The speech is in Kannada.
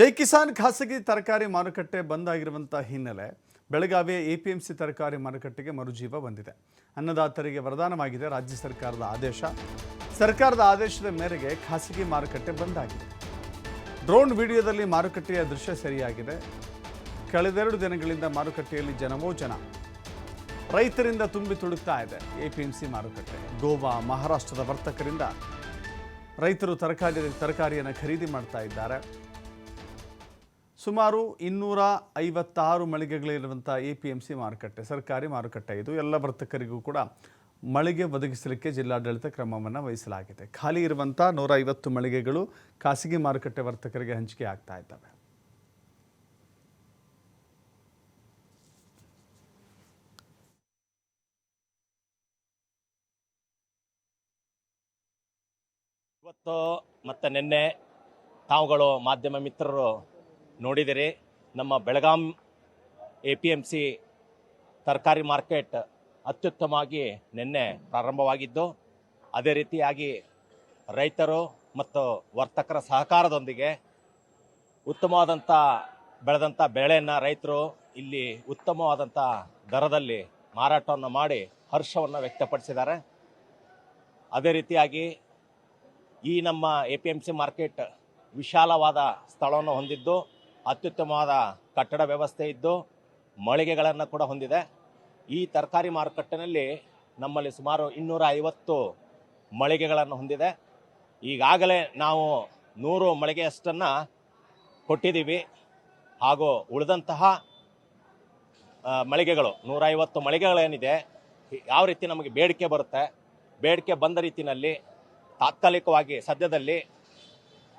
ಜೈ ಕಿಸಾನ್ ಖಾಸಗಿ ತರಕಾರಿ ಮಾರುಕಟ್ಟೆ ಬಂದ್ ಆಗಿರುವಂಥ ಹಿನ್ನೆಲೆ ಬೆಳಗಾವಿಯ ಎಪಿಎಂಸಿ ತರಕಾರಿ ಮಾರುಕಟ್ಟೆಗೆ ಮರುಜೀವ ಬಂದಿದೆ. ಅನ್ನದಾತರಿಗೆ ವರದಾನವಾಗಿದೆ ರಾಜ್ಯ ಸರ್ಕಾರದ ಆದೇಶ. ಸರ್ಕಾರದ ಆದೇಶದ ಮೇರೆಗೆ ಖಾಸಗಿ ಮಾರುಕಟ್ಟೆ ಬಂದ್ ಆಗಿದೆ. ಡ್ರೋನ್ ವಿಡಿಯೋದಲ್ಲಿ ಮಾರುಕಟ್ಟೆಯ ದೃಶ್ಯ ಸರಿಯಾಗಿದೆ. ಕಳೆದೆರಡು ದಿನಗಳಿಂದ ಮಾರುಕಟ್ಟೆಯಲ್ಲಿ ಜನವೋ ಜನ. ರೈತರಿಂದ ತುಂಬಿ ತುಳುಕ್ತಾ ಇದೆ ಎಪಿಎಂಸಿ ಮಾರುಕಟ್ಟೆ. ಗೋವಾ, ಮಹಾರಾಷ್ಟ್ರದ ವರ್ತಕರಿಂದ ರೈತರು ತರಕಾರಿ, ತರಕಾರಿಯನ್ನು ಖರೀದಿ ಮಾಡ್ತಾ ಇದ್ದಾರೆ. ಸುಮಾರು ಇನ್ನೂರ ಐವತ್ತಾರು ಮಳಿಗೆಗಳಿರುವಂಥ ಎ ಪಿ ಎಂ ಸಿ ಮಾರುಕಟ್ಟೆ, ಸರ್ಕಾರಿ ಮಾರುಕಟ್ಟೆ ಇದು. ಎಲ್ಲ ವರ್ತಕರಿಗೂ ಕೂಡ ಮಳಿಗೆ ಒದಗಿಸಲಿಕ್ಕೆ ಜಿಲ್ಲಾಡಳಿತ ಕ್ರಮವನ್ನು ವಹಿಸಲಾಗಿದೆ. ಖಾಲಿ ಇರುವಂಥ ನೂರ ಮಳಿಗೆಗಳು ಖಾಸಗಿ ಮಾರುಕಟ್ಟೆ ವರ್ತಕರಿಗೆ ಹಂಚಿಕೆ ಆಗ್ತಾ ಇದ್ದಾವೆ. ಇವತ್ತು ಮತ್ತು ನಿನ್ನೆ ತಾವುಗಳು ಮಾಧ್ಯಮ ಮಿತ್ರರು ನೋಡಿದಿರಿ ನಮ್ಮ Belgaum A P M C ತರಕಾರಿ ಮಾರ್ಕೆಟ್ ಅತ್ಯುತ್ತಮವಾಗಿ ನಿನ್ನೆ ಪ್ರಾರಂಭವಾಗಿದ್ದು, ಅದೇ ರೀತಿಯಾಗಿ ರೈತರು ಮತ್ತು ವರ್ತಕರ ಸಹಕಾರದೊಂದಿಗೆ ಉತ್ತಮವಾದಂಥ ಬೆಳೆದಂಥ ಬೆಳೆಯನ್ನು ರೈತರು ಇಲ್ಲಿ ಉತ್ತಮವಾದಂಥ ದರದಲ್ಲಿ ಮಾರಾಟವನ್ನು ಮಾಡಿ ಹರ್ಷವನ್ನು ವ್ಯಕ್ತಪಡಿಸಿದ್ದಾರೆ. ಅದೇ ರೀತಿಯಾಗಿ ಈ ನಮ್ಮ A P M C market ವಿಶಾಲವಾದ ಸ್ಥಳವನ್ನು ಹೊಂದಿದ್ದು ಅತ್ಯುತ್ತಮವಾದ ಕಟ್ಟಡ ವ್ಯವಸ್ಥೆ ಇದ್ದು ಮಳಿಗೆಗಳನ್ನು ಕೂಡ ಹೊಂದಿದೆ. ಈ ತರಕಾರಿ ಮಾರುಕಟ್ಟೆನಲ್ಲಿ ನಮ್ಮಲ್ಲಿ ಸುಮಾರು ಇನ್ನೂರ ಐವತ್ತು ಮಳಿಗೆಗಳನ್ನು ಹೊಂದಿದೆ. ಈಗಾಗಲೇ ನಾವು ನೂರು ಮಳಿಗೆಯಷ್ಟನ್ನು ಕೊಟ್ಟಿದ್ದೀವಿ. ಹಾಗೂ ಉಳಿದಂತಹ ಮಳಿಗೆಗಳು, ನೂರೈವತ್ತು ಮಳಿಗೆಗಳೇನಿದೆ, ಯಾವ ರೀತಿ ನಮಗೆ ಬೇಡಿಕೆ ಬರುತ್ತೆ, ಬೇಡಿಕೆ ಬಂದ ರೀತಿಯಲ್ಲಿ ತಾತ್ಕಾಲಿಕವಾಗಿ ಸದ್ಯದಲ್ಲಿ